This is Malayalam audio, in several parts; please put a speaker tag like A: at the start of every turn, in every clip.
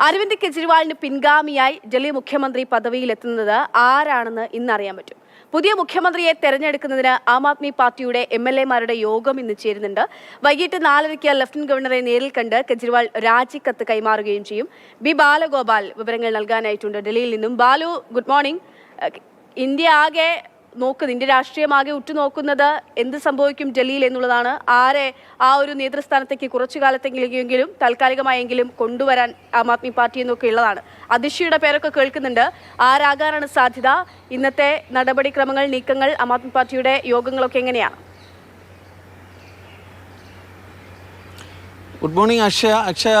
A: അരവിന്ദ് കെജ്രിവാളിന് പിൻഗാമിയായി ഡൽഹി മുഖ്യമന്ത്രി പദവിയിലെത്തുന്നത് ആരാണെന്ന് ഇന്ന് അറിയാൻ പറ്റും. പുതിയ മുഖ്യമന്ത്രിയെ തെരഞ്ഞെടുക്കുന്നതിന് ആം ആദ്മി പാർട്ടിയുടെ എം എൽ എമാരുടെ യോഗം ഇന്ന് ചേരുന്നുണ്ട്. വൈകിട്ട് നാലരയ്ക്ക് ലഫ്റ്റനന്റ് ഗവർണറെ നേരിൽ കണ്ട് കെജ്രിവാൾ രാജിക്കത്ത് കൈമാറുകയും ചെയ്യും. ബി ബാലഗോപാൽ വിവരങ്ങൾ നൽകാനായിട്ടുണ്ട് ഡൽഹിയിൽ നിന്നും. Balu good morning. ഇന്ത്യ ആകെ നോക്കുന്നത് ഇന്ത്യ രാഷ്ട്രീയമാകെ ഉറ്റുനോക്കുന്നത് എന്ത് സംഭവിക്കും ഡൽഹിയിൽ എന്നുള്ളതാണ്. ആരെ ആ ഒരു നേതൃസ്ഥാനത്തേക്ക് കുറച്ചു കാലത്തെങ്കിലെങ്കിലും താൽക്കാലികമായെങ്കിലും കൊണ്ടുവരാൻ ആം ആദ്മി പാർട്ടി എന്നൊക്കെ ഉള്ളതാണ്. അതിഷിയുടെ പേരൊക്കെ കേൾക്കുന്നുണ്ട്. ആരാകാനാണ് സാധ്യത? ഇന്നത്തെ നടപടിക്രമങ്ങൾ നീക്കങ്ങൾ ആം ആദ്മി പാർട്ടിയുടെ യോഗങ്ങളൊക്കെ എങ്ങനെയാണ്
B: ഗുഡ് മോർണിംഗ് അക്ഷയ. അക്ഷയ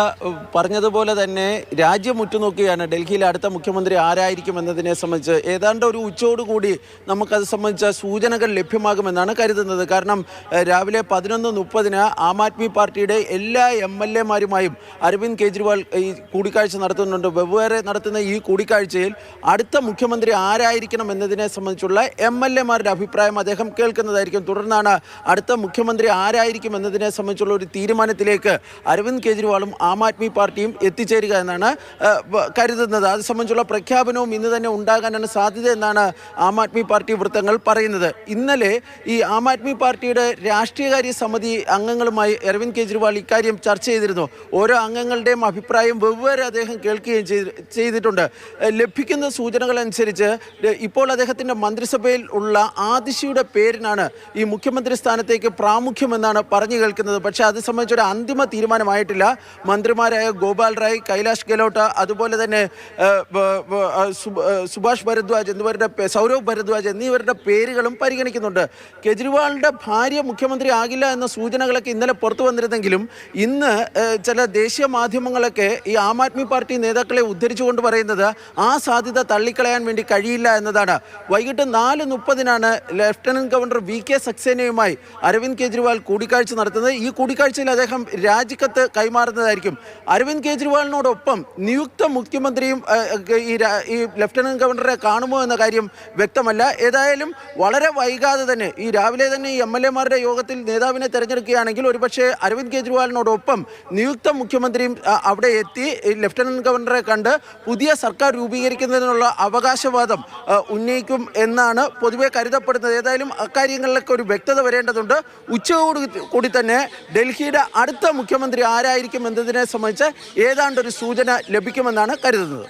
B: പറഞ്ഞതുപോലെ തന്നെ രാജ്യം ഉറ്റുനോക്കുകയാണ്. ഡൽഹിയിലെ അടുത്ത മുഖ്യമന്ത്രി ആരായിരിക്കും എന്നതിനെ സംബന്ധിച്ച് ഏതാണ്ട് ഒരു ഉച്ചയോടുകൂടി നമുക്കത് സംബന്ധിച്ച സൂചനകൾ ലഭ്യമാകുമെന്നാണ് കരുതുന്നത്. കാരണം രാവിലെ പതിനൊന്ന് മുപ്പതിന് ആം ആദ്മി പാർട്ടിയുടെ എല്ലാ എം എൽ എമാരുമായും അരവിന്ദ് കെജ്രിവാൾ ഈ കൂടിക്കാഴ്ച നടത്തുന്നുണ്ട്. വെവ്വേറെ നടത്തുന്ന ഈ കൂടിക്കാഴ്ചയിൽ അടുത്ത മുഖ്യമന്ത്രി ആരായിരിക്കണം എന്നതിനെ സംബന്ധിച്ചുള്ള എം എൽ എമാരുടെ അഭിപ്രായം അദ്ദേഹം കേൾക്കുന്നതായിരിക്കും. തുടർന്നാണ് അടുത്ത മുഖ്യമന്ത്രി ആരായിരിക്കും എന്നതിനെ സംബന്ധിച്ചുള്ള ഒരു തീരുമാനത്തിലേക്ക് അരവിന്ദ് കെജ്രിവാളും ആം ആദ്മി പാർട്ടിയും എത്തിച്ചേരുക എന്നാണ് കരുതുന്നത്. അത് സംബന്ധിച്ചുള്ള പ്രഖ്യാപനവും ഇന്ന് തന്നെ ഉണ്ടാകാനാണ് സാധ്യത എന്നാണ് ആം ആദ്മി പാർട്ടി വൃത്തങ്ങൾ പറയുന്നത്. ഇന്നലെ ഈ ആം ആദ്മി പാർട്ടിയുടെ രാഷ്ട്രീയകാര്യ സമിതി അംഗങ്ങളുമായി അരവിന്ദ് കെജ്രിവാൾ ഇക്കാര്യം ചർച്ച ചെയ്തിരുന്നു. ഓരോ അംഗങ്ങളുടെയും അഭിപ്രായം വെവ്വേറെ അദ്ദേഹം കേൾക്കുകയും ചെയ്തിട്ടുണ്ട്. ലഭിക്കുന്ന സൂചനകൾ അനുസരിച്ച് ഇപ്പോൾ അദ്ദേഹത്തിന്റെ മന്ത്രിസഭയിൽ ഉള്ള ആദിശിയുടെ പേരിനാണ് ഈ മുഖ്യമന്ത്രി സ്ഥാനത്തേക്ക് പ്രാമുഖ്യമെന്നാണ് പറഞ്ഞു കേൾക്കുന്നത്. പക്ഷേ അത് സംബന്ധിച്ചൊരു അന്തിമ തീരുമാനമായിട്ടില്ല. മന്ത്രിമാരായ ഗോപാൽ റായ് കൈലാഷ് ഗെലോട്ട് അതുപോലെ തന്നെ സുഭാഷ് ഭരദ്വാജ് എന്നിവരുടെ സൗരവ് ഭരദ്വാജ് എന്നിവരുടെ പേരുകളും പരിഗണിക്കുന്നുണ്ട്. കെജ്രിവാളിന്റെ ഭാര്യ മുഖ്യമന്ത്രി ആകില്ല എന്ന സൂചനകളൊക്കെ ഇന്നലെ പുറത്തു വന്നിരുന്നെങ്കിലും ഇന്ന് ചില ദേശീയ മാധ്യമങ്ങളൊക്കെ ഈ ആം ആദ്മി പാർട്ടി നേതാക്കളെ ഉദ്ധരിച്ചുകൊണ്ട് പറയുന്നത് ആ സാധ്യത തള്ളിക്കളയാൻ വേണ്ടി കഴിയില്ല എന്നതാണ്. വൈകിട്ട് നാല് മുപ്പതിനാണ് ലഫ്റ്റനന്റ് ഗവർണർ വി കെ സക്സേനയുമായി അരവിന്ദ് കെജ്രിവാൾ കൂടിക്കാഴ്ച നടത്തുന്നത്. ഈ കൂടിക്കാഴ്ചയിൽ അദ്ദേഹം രാജിക്കത്ത് കൈമാറുന്നതായിരിക്കും. അരവിന്ദ് കെജ്രിവാളിനോടൊപ്പം നിയുക്ത മുഖ്യമന്ത്രിയും ഈ ലഫ്റ്റനന്റ് ഗവർണറെ കാണുമോ എന്ന കാര്യം വ്യക്തമല്ല. ഏതായാലും വളരെ വൈകാതെ തന്നെ ഈ രാവിലെ തന്നെ ഈ എം എൽ എമാരുടെ യോഗത്തിൽ നേതാവിനെ തെരഞ്ഞെടുക്കുകയാണെങ്കിൽ ഒരുപക്ഷെ അരവിന്ദ് കെജ്രിവാളിനോടൊപ്പം നിയുക്ത മുഖ്യമന്ത്രിയും അവിടെ എത്തി. ലഫ്റ്റനന്റ് ഗവർണറെ കണ്ട് പുതിയ സർക്കാർ രൂപീകരിക്കുന്നതിനുള്ള അവകാശവാദം ഉന്നയിക്കും എന്നാണ് പൊതുവെ കരുതപ്പെടുന്നത്. ഏതായാലും അക്കാര്യങ്ങളിലൊക്കെ ഒരു വ്യക്തത വരേണ്ടതുണ്ട്. ഉച്ചയോട് കൂടി തന്നെ ഡൽഹിയുടെ അടുത്ത മുഖ്യമന്ത്രി ആരായിരിക്കും എന്നതിനെ സംബന്ധിച്ച് ഏതാണ്ട് ഒരു സൂചന ലഭിക്കുമെന്നാണ് കരുതുന്നത്.